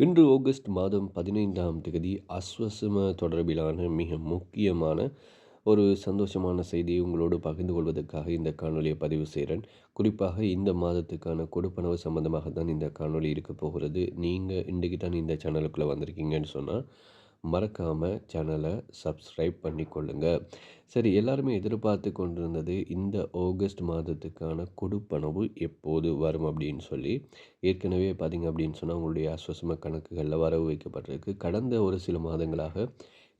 இன்று ஆகஸ்ட் மாதம் பதினைந்தாம் தேதி அஸ்வசம தொடர்பிலான மிக முக்கியமான ஒரு சந்தோஷமான செய்தியை உங்களோடு பகிர்ந்து கொள்வதற்காக இந்த காணொலியை பதிவு செய்கிறேன். குறிப்பாக இந்த மாதத்துக்கான கொடுப்பனவு சம்பந்தமாக தான் இந்த காணொலி இருக்க போகிறது. நீங்கள் இன்றைக்கு தான் இந்த சேனலுக்குள்ளே வந்திருக்கீங்கன்னு சொன்னால் மறக்காமல் சேனலை சப்ஸ்கிரைப் பண்ணிக்கொள்ளுங்க. சரி எல்லாருமே எதிர்பார்த்து கொண்டிருந்தது இந்த ஆகஸ்ட் மாதத்துக்கான கொடுப்பனவு எப்போது வரும் அப்படின்னு சொல்லி. ஏற்கனவே பார்த்திங்க அப்படின்னு சொன்னால் உங்களுடைய அஸ்வசம கணக்குகளில் வரவு வைக்கப்பட்டிருக்கு. கடந்த ஒரு சில மாதங்களாக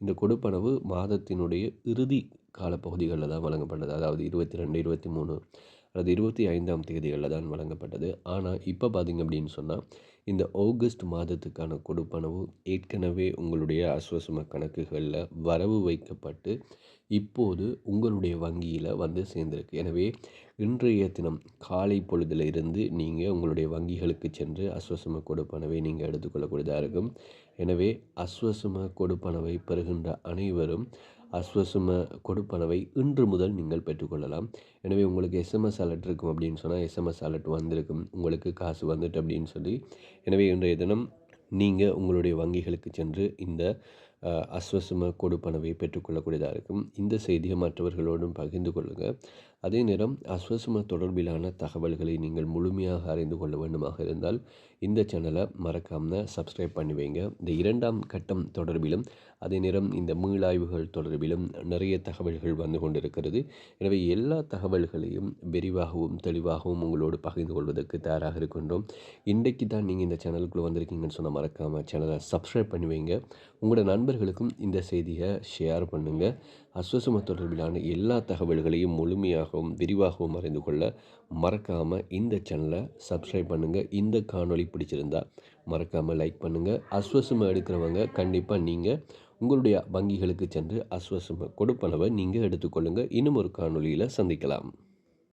இந்த கொடுப்பனவு மாதத்தினுடைய இறுதி காலப்பகுதிகளில் தான் வழங்கப்பட்டது. அதாவது இருபத்தி ரெண்டு இருபத்தி மூணு அது இருபத்தி ஐந்தாம் தேதிகளில் தான் வழங்கப்பட்டது. ஆனால் இப்போ பார்த்திங்க அப்படின்னு சொன்னால் இந்த ஆகஸ்ட் மாதத்துக்கான கொடுப்பனவு ஏற்கனவே உங்களுடைய அஸ்வசம கணக்குகளில் வரவு வைக்கப்பட்டு இப்போது உங்களுடைய வங்கியில் வந்து சேர்ந்திருக்கு. எனவே இன்றைய தினம் காலை பொழுதில் இருந்து நீங்கள் உங்களுடைய வங்கிகளுக்கு சென்று அஸ்வசம கொடுப்பனவை நீங்கள் எடுத்துக்கொள்ளக்கூடியதாக இருக்கும். எனவே அஸ்வசம கொடுப்பனவை பெறுகின்ற அனைவரும் அஸ்வசும கொடுப்பனவை இன்று முதல் நீங்கள் பெற்றுக்கொள்ளலாம். எனவே உங்களுக்கு எஸ்எம்எஸ் அலர்ட் இருக்கும் அப்படின்னு சொன்னால் எஸ்எம்எஸ் அலர்ட் வந்திருக்கும். உங்களுக்கு காசு வந்துட்டு அப்படின்னு சொல்லி. எனவே இன்றைய தினம் நீங்கள் உங்களுடைய வங்கிகளுக்கு சென்று இந்த அஸ்வசம கொடுப்பனவை பெற்றுக்கொள்ளக்கூடியதாக இருக்கும். இந்த செய்தியை மற்றவர்களோடும் பகிர்ந்து கொள்ளுங்கள் அதே நேரம் அஸ்வசம தொடர்பிலான தகவல்களை நீங்கள் முழுமையாக அறிந்து கொள்ள வேண்டுமாக இருந்தால் இந்த சேனலை மறக்காமல் சப்ஸ்கிரைப் பண்ணி வைங்க. இந்த இரண்டாம் கட்டம் தொடர்பிலும் அதே நேரம் இந்த மீளாய்வுகள் தொடர்பிலும் நிறைய தகவல்கள் வந்து கொண்டிருக்கிறது. எனவே எல்லா தகவல்களையும் விரிவாகவும் தெளிவாகவும் உங்களோடு பகிர்ந்து கொள்வதற்கு தயாராக இருக்கின்றோம். இன்றைக்கு தான் நீங்கள் இந்த சேனலுக்குள்ளே வந்திருக்கீங்கன்னு சொன்னால் மறக்காமல் சேனலை சப்ஸ்கிரைப் பண்ணி வைங்க. உங்களோட நண்பர்களுக்கும் இந்த செய்தியை ஷேர் பண்ணுங்கள் அஸ்வசம தொடர்பிலான எல்லா தகவல்களையும் முழுமையாகவும் விரிவாகவும் அறிந்து கொள்ள மறக்காமல் இந்த சேனலை சப்ஸ்கிரைப் பண்ணுங்கள் இந்த காணொளி பிடிச்சிருந்தா மறக்காமல் லைக் பண்ணுங்கள் அஸ்வசம எடுக்கிறவங்க கண்டிப்பாக நீங்கள் உங்களுடைய வங்கிகளுக்கு சென்று அஸ்வசம கொடுப்பனவை நீங்கள் எடுத்துக்கொள்ளுங்கள் இன்னும் ஒரு காணொலியில் சந்திக்கலாம்.